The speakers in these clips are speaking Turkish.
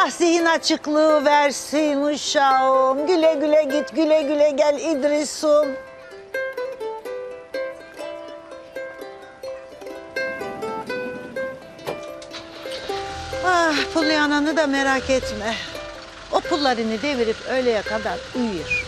Allah zihin açıklığı versin uşağım. Güle güle git, güle güle gel İdris'um. Ah, Pulyana'nı da merak etme. O pullarını devirip öğleye kadar uyuyor.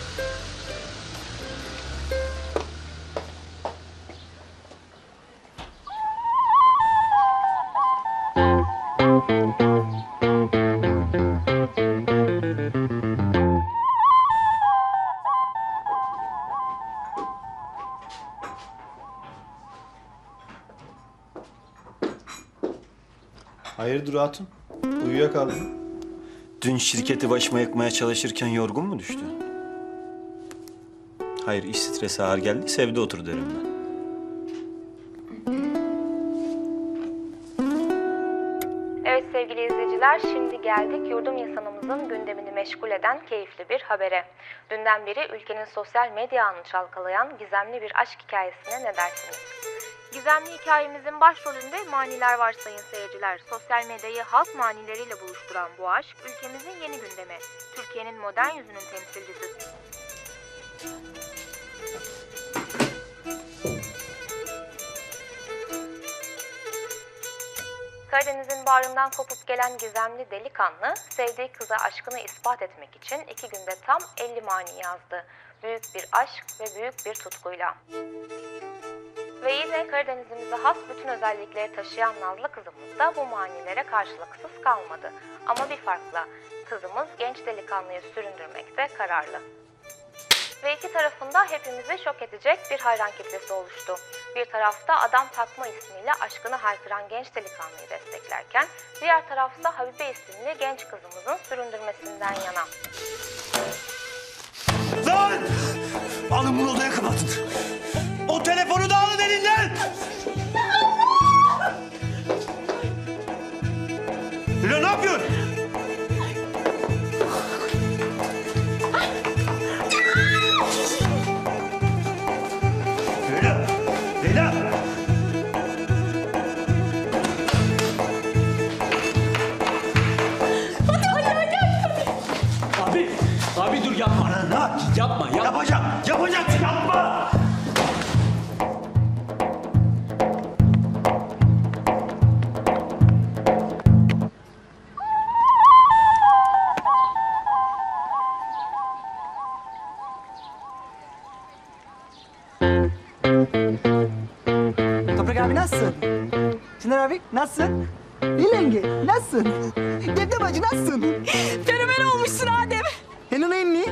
Hayırdır hatun? Uyuyakaldın. Dün şirketi başıma yıkmaya çalışırken yorgun mu düştün? Hayır, iş stresi ağır geldi, evde otur derim ben. Evet sevgili izleyiciler, şimdi geldik yurdum yasanımızın gündemini meşgul eden keyifli bir habere. Dünden beri ülkenin sosyal medya ağını çalkalayan gizemli bir aşk hikayesine ne dersiniz? Gizemli hikayemizin başrolünde maniler var sayın seyirciler. Sosyal medyayı halk manileriyle buluşturan bu aşk, ülkemizin yeni gündemi. Türkiye'nin modern yüzünün temsilcisi. Karadeniz'in bağrından kopup gelen gizemli delikanlı, sevdiği kıza aşkını ispat etmek için iki günde tam 50 mani yazdı. Büyük bir aşk ve büyük bir tutkuyla. Ve yine Karadeniz'imize has bütün özellikleri taşıyan Nazlı kızımız da bu manilere karşılıksız kalmadı. Ama bir farkla, kızımız genç delikanlıyı süründürmekte kararlı. Ve iki tarafında hepimizi şok edecek bir hayran kitlesi oluştu. Bir tarafta adam takma ismiyle aşkını haykıran genç delikanlıyı desteklerken, diğer tarafta Habibe isimli genç kızımızın süründürmesinden yana. Lan! Alın bunu odaya kapatın. Alın elinden! Leyla ne yapıyorsun? Abi, abi dur yapma. Ne yap? Yapma, yapma. Nasılsın? Dilengi nasılsın? Defne bacı nasılsın? Fenomen olmuşsun Adem. Henun emmi.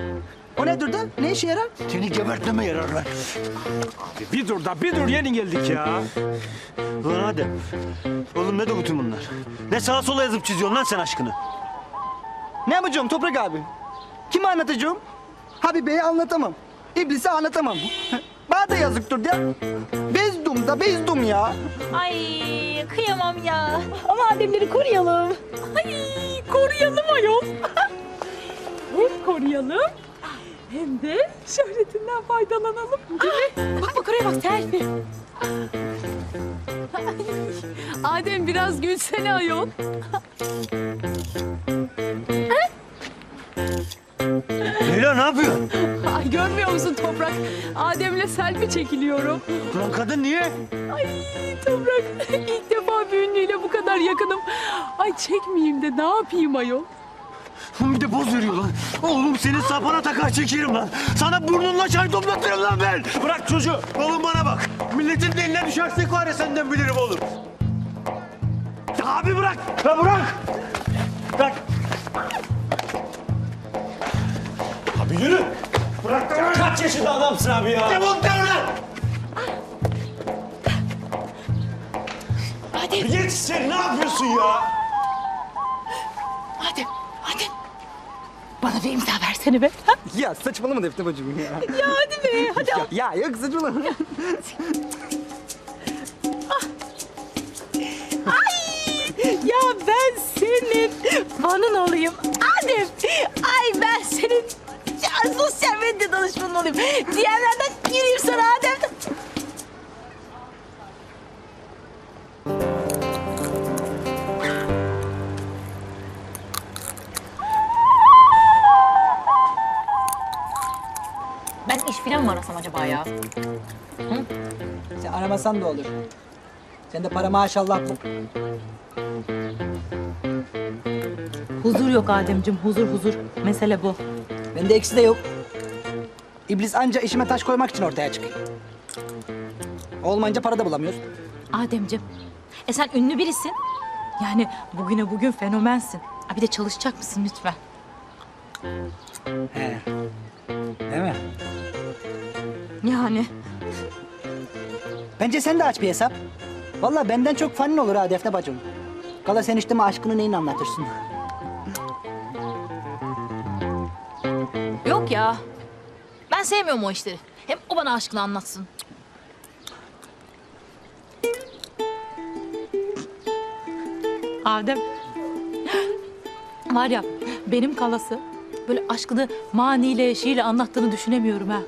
O ne durdu? Ne işe yarar? Seni gebertmeme yarar lan. Bir dur da bir dur yeni geldik ya. Ulan Adem. Oğlum ne de bütün bunlar? Ne sağa sola yazıp çiziyorsun lan sen aşkını? Ne yapacağım Toprak abi? Kime anlatacağım? Habibe'ye anlatamam. İblise anlatamam. Bana da yazıktır ya. Bezdum da bezdum ya. Ay kıyamam ya. Ama Ademleri koruyalım. Ay koruyalım ayol. hem koruyalım hem de şöhretinden faydalanalım. Değil mi? bak bak oraya bak selfie. Adem biraz gülsene ayol. görmüyor musun Toprak? Adem'le selfie çekiliyorum. Ulan kadın niye? Ay Toprak ilk defa bir ünlüyle bu kadar yakınım. Ay çekmeyeyim de ne yapayım ayol? Bir de poz veriyor lan. Oğlum senin sapana takar çekerim lan. Sana burnunla çay toplatırım lan ben. Bırak çocuğu. Oğlum bana bak. Milletin eline düşersek var ya senden bilirim oğlum. Abi bırak. Ya bırak. Bırak. Abi yürü. Bırak da bırak. Kaç yaşında adamsın abi ya? Defol lan. Adem, Git sen ne yapıyorsun ya? Adem, Adem. Bana bir imza versene be. Ha? Ya saçmalama Defne bacım ya. Ya hadi be, hadi al. Ya yok saçmalama. Ya ben senin fanın olayım. Adem, danışmanın olayım. Diğerlerden gireyim sana Adem'den. Ben iş filan mı arasam acaba ya? Hı? Sen aramasan da olur. Sen de para maşallah bu. Huzur yok Ademciğim, huzur huzur. Mesele bu. Bende eksi de yok. İblis anca işime taş koymak için ortaya çıkıyor. Olmayınca para da bulamıyoruz. Ademciğim, e sen ünlü birisin. Yani bugüne bugün fenomensin. Ha bir de çalışacak mısın lütfen? He. Değil mi? Yani Bence sen de aç bir hesap. Vallahi benden çok fanin olur ha Defne bacım. Kala sen işte mi aşkını neyin anlatırsın? yok ya. Ben sevmiyorum o işleri. Hem o bana aşkını anlatsın. Adem. Var ya benim kalası böyle aşkını maniyle şiirle anlattığını düşünemiyorum ha.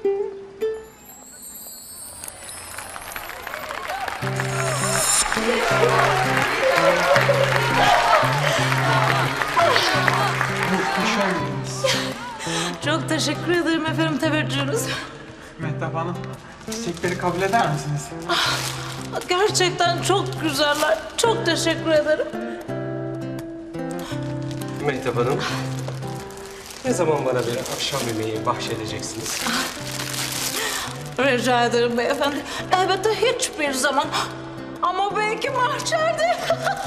Mehtap Hanım, çiçekleri kabul eder misiniz? Gerçekten çok güzeller. Çok teşekkür ederim. Mehtap Hanım. Ne zaman bana bir akşam yemeği bahşedeceksiniz? Rica ederim beyefendi. Elbette hiçbir zaman. Ama belki mahşerde.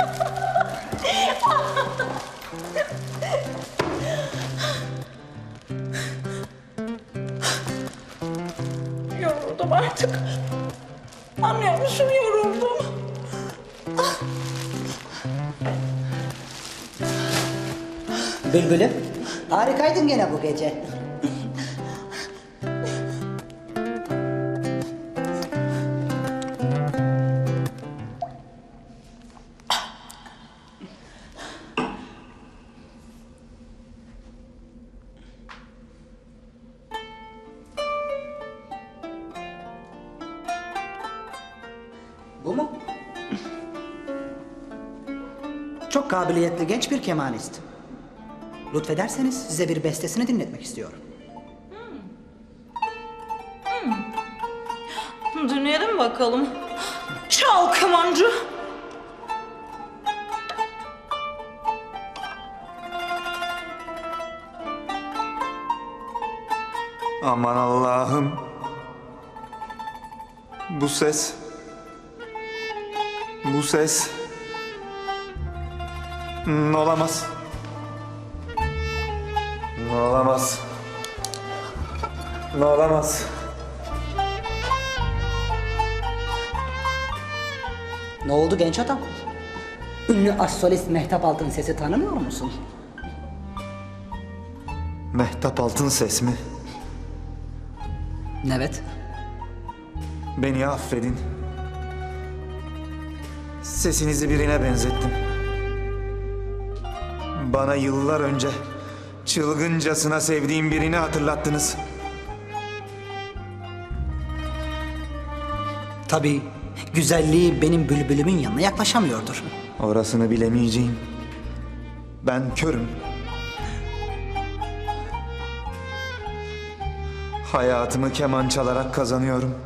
Musun yoruldum. Bülbülüm. Harikaydın gene bu gece. Bu mu? Çok kabiliyetli genç bir kemanist. Lütfederseniz size bir bestesini dinletmek istiyorum. Dinleyelim bakalım. Çal kemancı. Aman Allah'ım. Bu ses. Bu ses. Hmm, Olamaz. Olamaz. Olamaz. Ne oldu genç adam? Ünlü astrolist Mehtap Altın sesi tanımıyor musun? Mehtap Altın ses mi? Evet. Beni affedin. Sesinizi birine benzettim. Bana yıllar önce çılgıncasına sevdiğim birini hatırlattınız. Tabii güzelliği benim bülbülümün yanına yaklaşamıyordur. Orasını bilemeyeceğim. Ben körüm. Hayatımı keman çalarak kazanıyorum.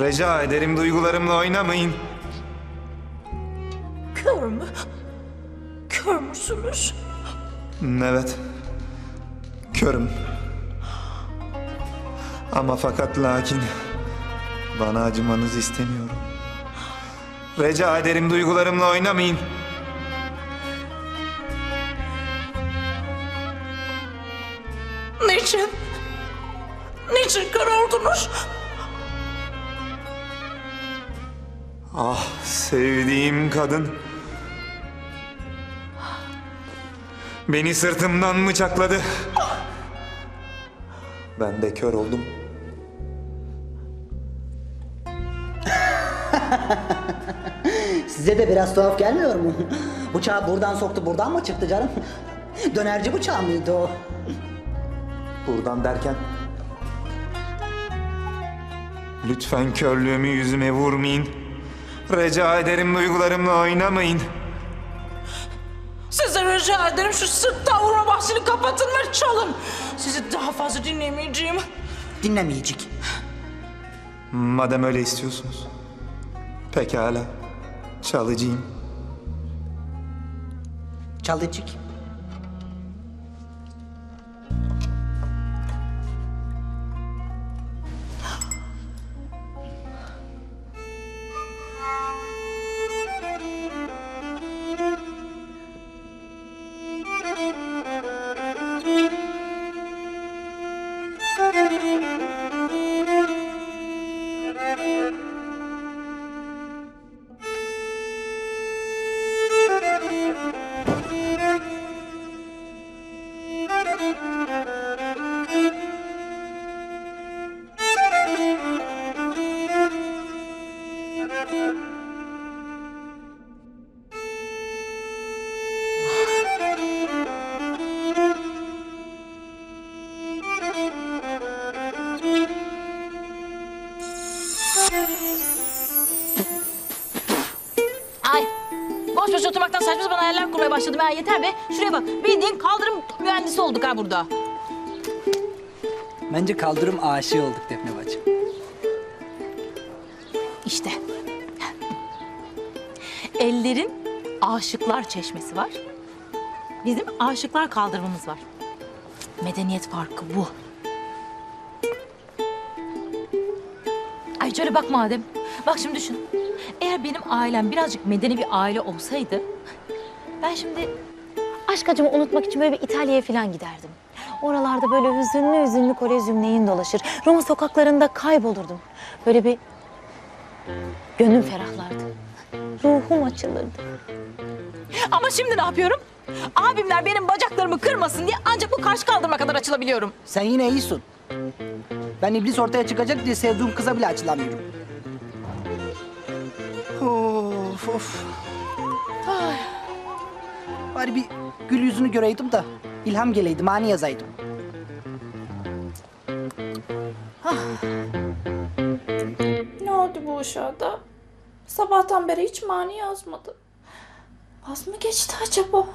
Rica ederim duygularımla oynamayın. Kör mü? Kör müsünüz? Evet. Körüm. Ama fakat lakin bana acımanızı istemiyorum. Rica ederim duygularımla oynamayın. Ah sevdiğim kadın. Beni sırtımdan bıçakladı. Ben de kör oldum. Size de biraz tuhaf gelmiyor mu? Bıçağı buradan soktu buradan mı çıktı canım? Dönerci bıçağı mıydı o? Buradan derken... Lütfen körlüğümü yüzüme vurmayın. Rica ederim duygularımla oynamayın. Size rica ederim şu sırt tavrına bahsini kapatın ve çalın. Sizi daha fazla dinlemeyeceğim. Dinlemeyecek. Madem öyle istiyorsunuz. Pekala. Çalacağım. Çalacak. Hayaller kurmaya başladım ha yeter be. Şuraya bak bildiğin kaldırım mühendisi olduk ha burada. Bence kaldırım aşığı olduk Defne bacım. İşte. Ellerin aşıklar çeşmesi var. Bizim aşıklar kaldırımımız var. Medeniyet farkı bu. Ay şöyle bak madem. Bak şimdi düşün. Eğer benim ailem birazcık medeni bir aile olsaydı... Ben şimdi aşk acımı unutmak için böyle bir İtalya'ya falan giderdim. Oralarda böyle hüzünlü hüzünlü kolezyum neyin dolaşır. Roma sokaklarında kaybolurdum. Böyle bir Gönlüm ferahlardı. Ruhum açılırdı. Ama şimdi ne yapıyorum? Abimler benim bacaklarımı kırmasın diye ancak bu karşı kaldırma kadar açılabiliyorum. Sen yine iyisin. Ben iblis ortaya çıkacak diye sevdiğim kıza bile açılamıyorum. Of of. Ay. Bari bir gül yüzünü göreydim de ilham geleydi, mani yazaydım. Ne oldu bu uşağa da? Sabahtan beri hiç mani yazmadı. Az mı geçti acaba?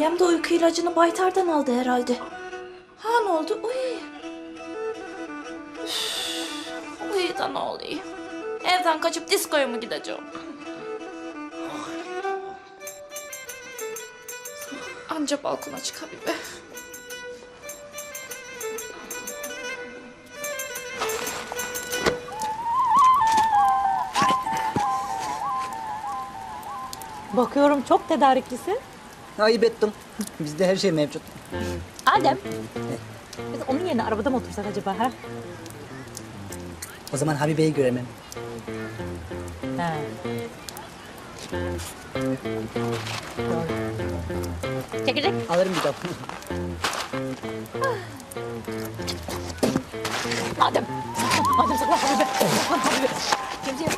Yengem de uyku ilacını baytardan aldı herhalde. Ha ne oldu? Uy. Uy da ne oluyor? Evden kaçıp diskoya mı gideceğim? Anca balkona çıkabilir. Bakıyorum çok tedariklisin. Ayıp ettim. Bizde her şey mevcut. Adem. Biz onun yerine arabada mı otursak acaba ha? O zaman Habibe'yi göremem. Ha. Çekirdek. Alırım bir de. Adem. Adem saklan Habibe. Saklan Habibe. Kimse yok.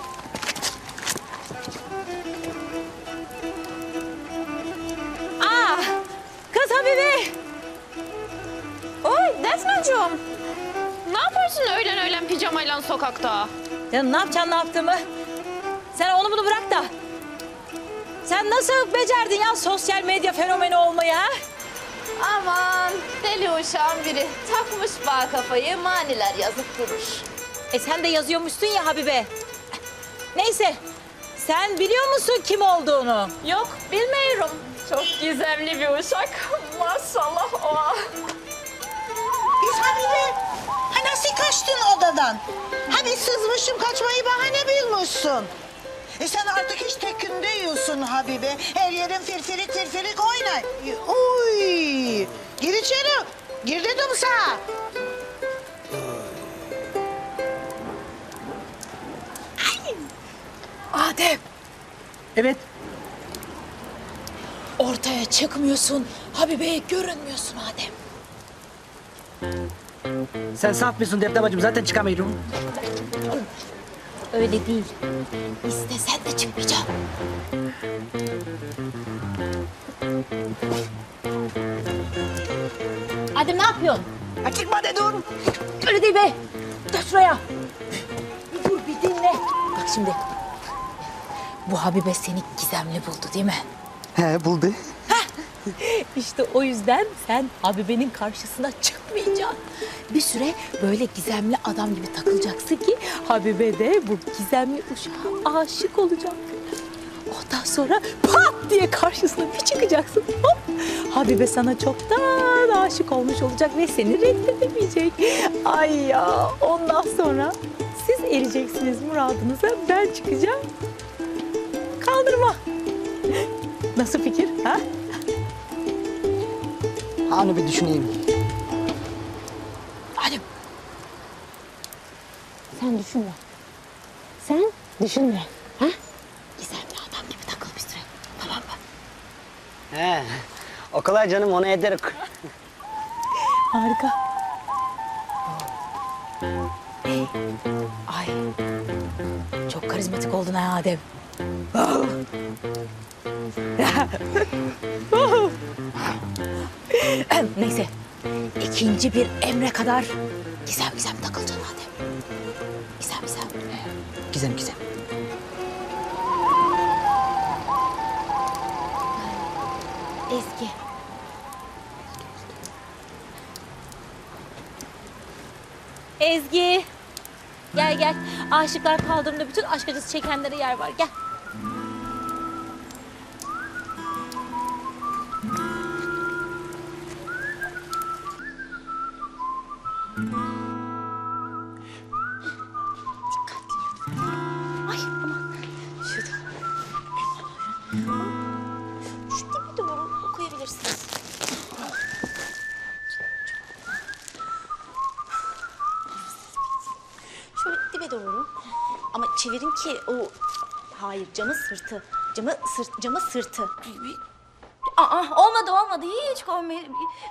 Defneciğim. Ne yapıyorsun öğlen öğlen pijamayla sokakta? Canım ne yapacaksın ne yaptığımı? Sen onu bunu bırak da. Sen nasıl becerdin ya sosyal medya fenomeni olmayı ha? Aman deli uşağın biri takmış bağ kafayı maniler yazıp durur. E sen de yazıyormuşsun ya Habibe. Neyse. Sen biliyor musun kim olduğunu? Yok bilmiyorum. Çok gizemli bir uşak. Maşallah o. Habibe. Ha nasıl kaçtın odadan? Hani sızmışım kaçmayı bahane bilmişsin. E sen artık hiç tekünde yiyorsun Habibe. Her yerin firfirik firfirik oynay. Uy! Gir içeri. Gir dedim sana. Adem. Evet. Ortaya çıkmıyorsun. Habibe'ye görünmüyorsun Adem. Sen saf mısın Defne bacım? Zaten çıkamıyorum. Öyle değil. İstesen de çıkmayacağım. Adem ne yapıyorsun? Ha, çıkma dedim. Öyle değil be. Dur şuraya. Bir dur bir dinle. Bak şimdi. Bu Habibe seni gizemli buldu değil mi? He buldu. İşte o yüzden sen Habibe'nin karşısına çıkmayacaksın. Bir süre böyle gizemli adam gibi takılacaksın ki Habibe de bu gizemli uşağa aşık olacak. Ondan sonra pat diye karşısına bir çıkacaksın. Hop! Habibe sana çoktan aşık olmuş olacak ve seni reddedemeyecek. Ay ya ondan sonra siz ereceksiniz muradınıza ben çıkacağım. Kaldırma. Nasıl fikir ha? Anı bir düşüneyim. Hadi. Sen düşünme. Sen düşünme. Ha? Gizemli adam gibi takıl bir süre. Tamam mı? He. O kadar canım onu ederik. Harika. Ay. Çok karizmatik oldun ha Adem. Neyse. ikinci bir emre kadar gizem gizem takılacaksın Adem. Gizem gizem. Gizem gizem. Ezgi. Ezgi. Gel gel. Aşıklar kaldırımda bütün aşk acısı çekenlere yer var. Gel. Ki o... Hayır camı sırtı. Camı sırt, camı sırtı. Aa olmadı olmadı hiç olmadı.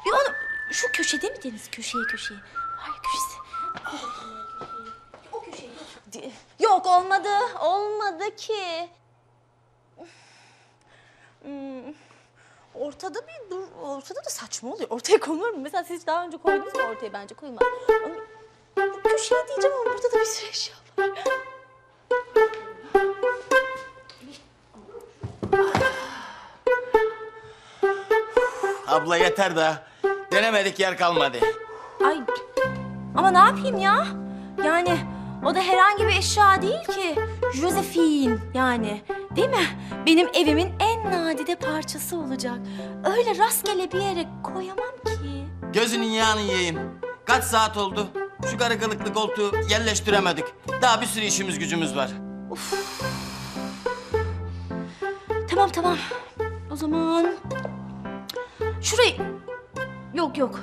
Bir onu şu köşede mi deniz köşeye köşeye? Hayır köşesi. O köşeye. Yok olmadı olmadı ki. Hmm. Ortada bir dur, ortada da saçma oluyor. Ortaya konulur mu? Mesela siz daha önce koydunuz mu ortaya bence bu köşeye diyeceğim ama burada da bir sürü eşya var. Abla yeter da. Denemedik yer kalmadı. Ay ama ne yapayım ya? Yani o da herhangi bir eşya değil ki. Josephine yani. Değil mi? Benim evimin en nadide parçası olacak. Öyle rastgele bir yere koyamam ki. Gözünün yağını yiyeyim. Kaç saat oldu? Şu karı kılıklı koltuğu yerleştiremedik. Daha bir sürü işimiz gücümüz var. Tamam tamam. O zaman şurayı yok yok.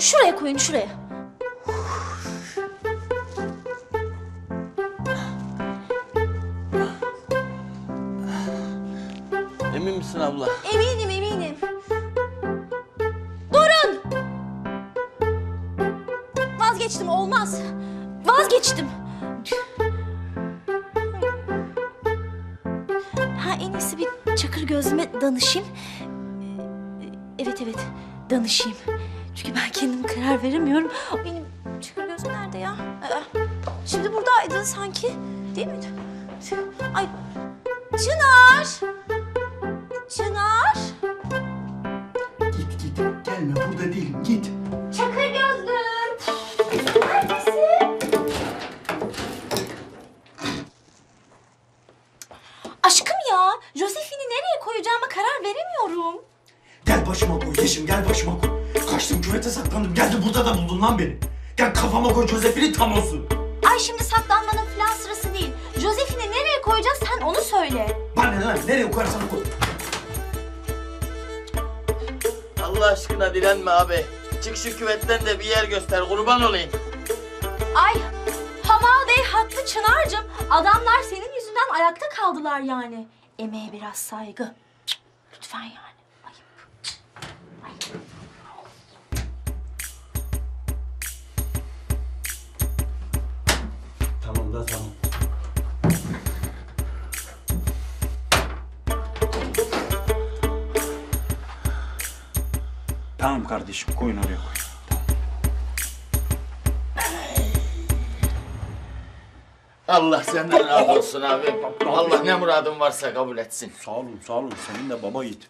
Şuraya koyun şuraya. Emin misin abla? Eminim eminim. Durun. Vazgeçtim olmaz. Vazgeçtim. Ha en iyisi bir çakır gözüme danışayım. Danışayım. Çünkü ben kendim karar veremiyorum. Benim çakır gözüm nerede ya? Aa, Şimdi buradaydı sanki. Değil miydi? Ay Çınar! Çınar! Git git. Gelme burada değilim. Başıma koy Yeşim gel başıma koy. Kaçtım küvete saklandım. Geldi burada da buldun lan beni. Gel kafama koy Josephine tam olsun. Ay şimdi saklanmanın falan sırası değil. Josephine'i nereye koyacağız sen onu söyle. Bana ne lan? Nereye koyarsan koy. Allah aşkına direnme abi. Çık şu küvetten de bir yer göster kurban olayım. Ay, Hamal Bey haklı Çınar'cığım. Adamlar senin yüzünden ayakta kaldılar yani. Emeğe biraz saygı. Cık, Lütfen yani. Anlatamam. Tamam kardeşim koyun oraya koy. Allah senden razı olsun abi. Allah ne muradın varsa kabul etsin. Sağ olun sağ olun senin de baba yiğit.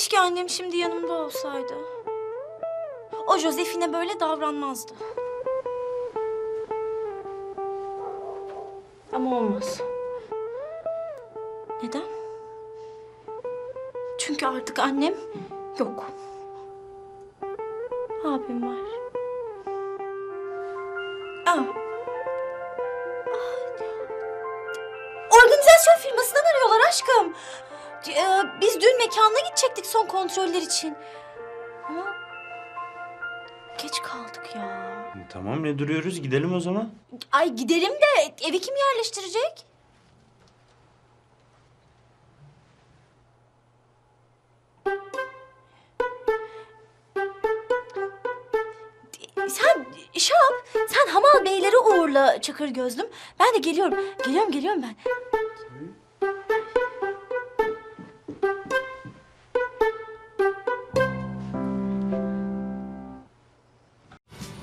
Keşke annem şimdi yanımda olsaydı. O Josefine böyle davranmazdı. Ama olmaz. Neden? Çünkü artık annem yok. Kontroller için. Ama geç kaldık ya. Tamam ne duruyoruz gidelim o zaman. Ay gidelim de evi kim yerleştirecek? Sen Şap, sen Hamal Beyleri uğurla Çakır Gözlüm. Ben de geliyorum. Geliyorum, geliyorum ben.